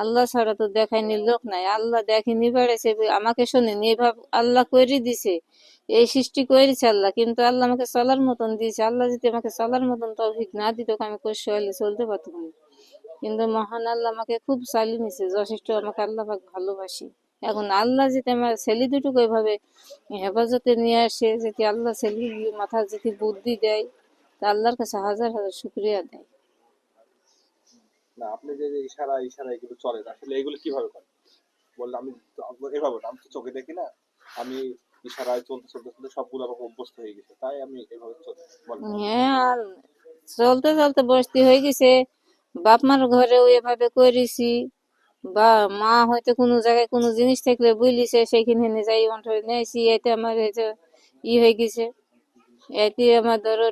আল্লাহ ছাড়া তো দেখায়নি লোক নাই। আল্লাহ দেখেনি বেড়েছে আমাকে শোনেনি এভাবে আল্লাহ করে দিছে, এই সৃষ্টি করেছে আল্লাহ, কিন্তু আল্লাহ আমাকে চলার মতন দিয়েছে। আল্লাহ যদি আমাকে চলার মতন তৌফিক না দিত আমি কষ্ট হলে চলতে পারতাম না। কিন্তু মহান আল্লাহ আমাকে খুব চালিয়ে নিছে যথেষ্ট আমাকে আল্লাহ পাক ভালোবাসি। এখন আল্লাহ যদি আমার ছেলে দুটোকে এভাবে হেফাজতে নিয়ে আসে, যদি আল্লাহ ছেলে মাথা যদি বুদ্ধি দেয়, তা আল্লাহর কাছে হাজার হাজার শুক্রিয়া দেয়। না আপনি যে ইশারা ইশারা এগুলো চলে না আসলে এগুলো কীভাবে করেন বললে আমি এভাবে না, আমি তো চোখে দেখি না আমি ইশারায় চলতে চলতে চলতে সবগুলো আমার অভ্যস্ত হয়ে গেছে তাই আমি এভাবে চলি বলেন হ্যাঁ চলতে চলতে বসতি হয়ে গেছে বাপ মার ঘরেও এভাবে করেছি বা মা হয়তো কোনো জায়গায় কোনো জিনিস থাকলে বুঝলিছে সেখানে যাই অন্টরে নিয়েছি এতে আমার যে ই হয়ে গেছে এতে আমার ধরো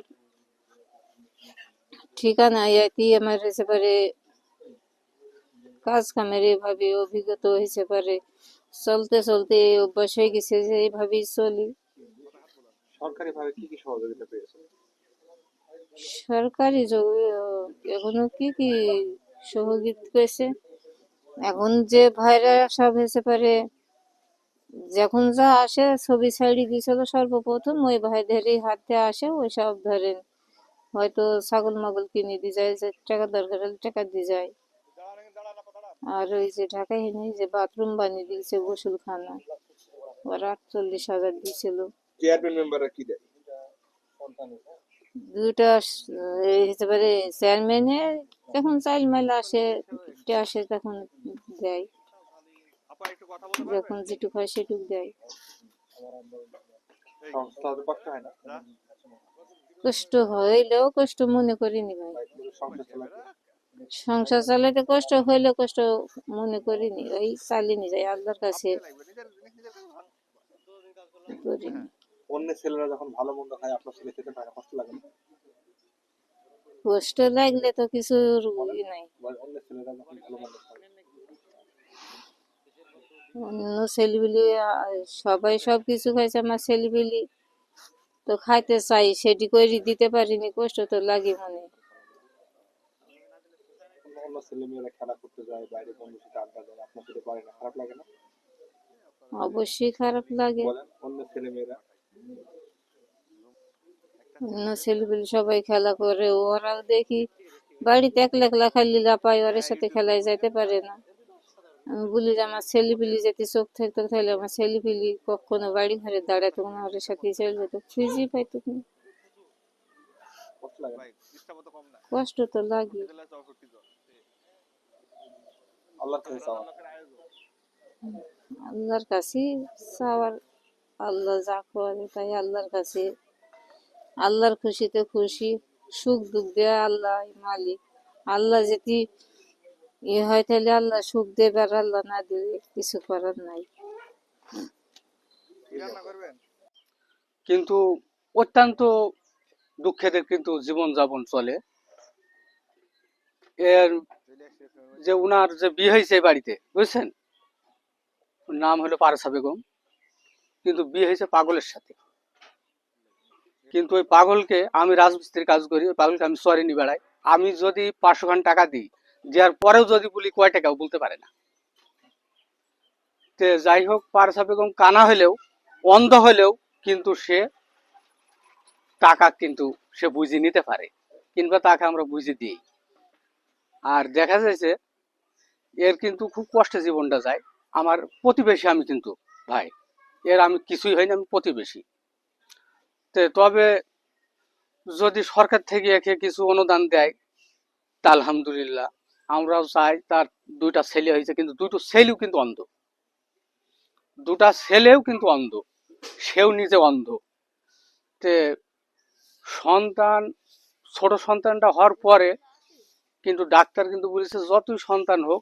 ঠিকানা এতে আমার হয়েছে পারে কাজ কামের এভাবে অভিজ্ঞতা হয়েছে পারে। চলতে চলতে অভ্যাস হয়ে গেছে যে এইভাবেই চলি। সরকারি কি কি সহযোগিতা পেয়েছেন সরকারি এখনও কি কি সহযোগিতা পেয়েছে? এখন যে ভাইরা সব হয়েছে পারে যখন যা আসে ছবি ছাড়ি দিয়েছিল সর্বপ্রথম ওই ভাইদেরই হাতে আসে ওই সব ধরেন। হয়তো ছাগল মাগল কিনে দিয়ে যায় যে টাকা দরকার হলে টাকা দিয়ে যায়। আর ওই যে ঢাকায় যে বাথরুম বানিয়ে দিয়েছে গোসলখানা। ওরা আটচল্লিশ হাজার দিয়েছিল। চেয়ারম্যান মেম্বাররা কি দেয়? দুইটা হতে পারে চেয়ারম্যানে যখন চাইল মাইল আসে আসে তখন দেয়। যখন যেটুক হয় সেটুক দেয়। কষ্ট হইলেও কষ্ট মনে করিনি ভাই। সংসার চালাতে কষ্ট হইলেও কষ্ট মনে করিনি ওই চালিয়ে যায় আল্লাহর কাছে। করিনি অন্য ছেলেরা যখন ভালো মন্দ খায় আপনার ছেলে খেতে পারে কষ্ট লাগে না। কষ্ট লাগলে তো কিছু নাই। অন্য ছেলেরা যখন ভালো মন্দ খায়। অন্য ছেলেগুলি সবাই সব কিছু খাইছে আমার ছেলেগুলি তো খাইতে চাই সেটি করে দিতে পারিনি কষ্ট তো লাগে মনে। অন্য অন্য ছেলে মেয়েরা খেলা করতে যায় বাইরে বন্ধুর সাথে আড্ডা দেয় আপনার সাথে পারে না খারাপ লাগে না? অবশ্যই খারাপ লাগে। অন্য ছেলে মেয়েরা অন্য ছেলেগুলি সবাই খেলা করে ওরাও দেখি বাড়িতে একলা একলা খালি লাপাই ওর সাথে খেলায় যাইতে পারে না। আমি বলি যে আমার ছেলেপিলি যদি চোখ থাকতো তাহলে আমার ছেলেপিলি কখনো বাড়ি ঘরে দাঁড়াতো না ওর সাথে চলে যেত খুঁজেই পাইতো না? কষ্ট তো লাগে। আল্লাহর কাছে চাওয়া। আল্লাহর কাছে চাওয়ার আল্লাহ যা করে তাই আল্লাহর কাছে। আল্লাহর খুশিতে খুশি সুখ দুঃখ দেয় আল্লাহ মালিক। আল্লাহ যদি ই হয় তাহলে আল্লাহ সুখ দেবে আর আল্লাহ না দিলে কিছু করার নাই। কিন্তু অত্যন্ত দুঃখেদের কিন্তু জীবনযাপন চলে। এর যে উনার যে বিয়ে হয়েছে এই বাড়িতে, বুঝছেন? নাম হলো পারসা বেগম, কিন্তু বিয়ে হয়েছে পাগলের সাথে। কিন্তু ওই পাগলকে আমি রাজমিস্ত্রির কাজ করি, ওই পাগলকে আমি সরি নি বেড়াই। আমি যদি পাঁচশো খান টাকা দিই, দেওয়ার পরেও যদি বলি কয় টাকাও বলতে পারে না। তে যাই হোক, পারসা বেগম কানা হলেও, অন্ধ হলেও কিন্তু সে টাকা কিন্তু সে বুঝে নিতে পারে, কিংবা তাকে আমরা বুঝে দিই। আর দেখা যাচ্ছে এর কিন্তু খুব কষ্টে জীবনটা যায়। আমার প্রতিবেশী আমি কিন্তু, ভাই। এর আমি কিছুই হয়নি আমি প্রতিবেশী। তবে যদি সরকার থেকে একে কিছু অনুদান দেয়, তা আলহামদুলিল্লাহ। আমরাও চাই তার দুইটা ছেলে হয়েছে কিন্তু দুটো ছেলেও কিন্তু অন্ধ। দুটা ছেলেও কিন্তু অন্ধ। সেও নিজে অন্ধ। তে সন্তান, ছোট সন্তানটা হওয়ার পরে কিন্তু ডাক্তার কিন্তু বলেছে, যতই সন্তান হোক,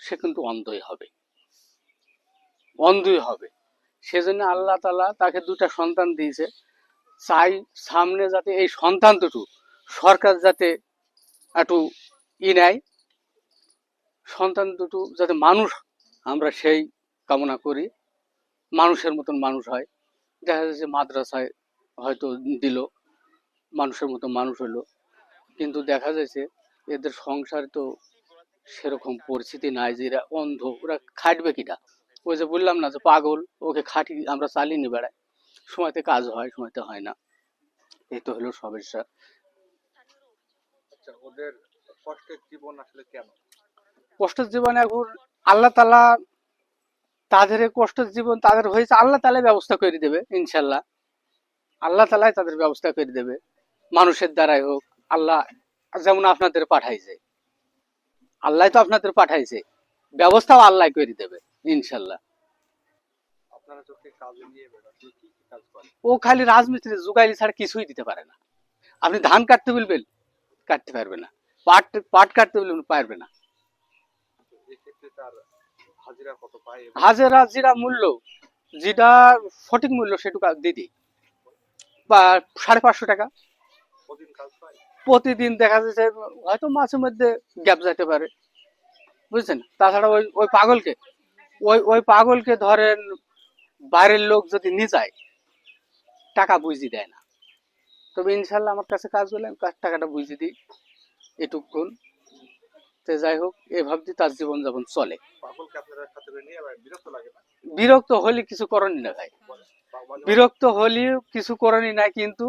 সে কিন্তু অন্ধই হবে। অন্ধই হবে। সেজন্য আল্লাহ তালা তাকে দুটা সন্তান দিয়েছে। চাই সামনে যাতে এই সন্তান দুটো সরকার যাতে একটু ই নেয় সন্তান দুটো যাতে মানুষ, আমরা সেই কামনা করি, মানুষের মতন মানুষ হয়। দেখা যাচ্ছে মাদ্রাসায় হয়তো দিল, মানুষের মতো মানুষ হলো। কিন্তু দেখা যাচ্ছে এদের সংসার তো সেরকম পরিস্থিতি নাই যে এরা অন্ধ ওরা খাটবে কিটা ওই যে বললাম না যে পাগল ওকে খাটি আমরা চালিয়ে নিয়ে বেড়াই। সময়তে কাজ হয় সময়তে হয় না। এই তো হলো সমস্যা আচ্ছা ওদের কষ্টের জীবন আসলে কেন কষ্টের জীবন এখন আল্লাহ তালা তাদের কষ্টের জীবন তাদের হয়েছে আল্লাহ তালা ব্যবস্থা করে দেবে ইনশাল্লাহ আল্লাহ তালাই তাদের ব্যবস্থা করে দেবে। মানুষের দ্বারাই হোক আল্লাহ যেমন আপনাদের পাঠাইছে। আল্লাহ তো আপনাদের পাঠাইছে। ব্যবস্থাও আল্লাহ করে দেবে ইনশাল্লাহ। ও খালি রাজমিস্ত্রি জুগাইলি ছাড়া কিছুই দিতে পারে না। আপনি ধান কাটতে বলবেন কাটতে পারবে না। পাট পাট কাটতে বলবেন পারবে না। এক্ষেত্রে হাজিরা যেটা মূল্য যেটা সঠিক মূল্য সেটুকু দিদি বা সাড়ে পাঁচশো টাকা। প্রতিদিন দেখা যাচ্ছে হয়তো মাঝে মধ্যে গ্যাপ যাইতে পারে। বুঝছেন? তাছাড়া ওই ওই পাগলকে ওই ওই পাগলকে ধরেন বাইরের লোক যদি নিয়ে যায় টাকা বুঝি দেয় না। তবে ইনশাল্লাহ আমার কাছে কাজ করলে আমি টাকাটা বুঝি দিই। এটুকুন তো যাই হোক এভাবে তার চলে। করে নিয়ে যাবেন বিরক্ত হলে কিছু করণী না ভাই। বিরক্ত হলেও কিছু করণী নাই কিন্তু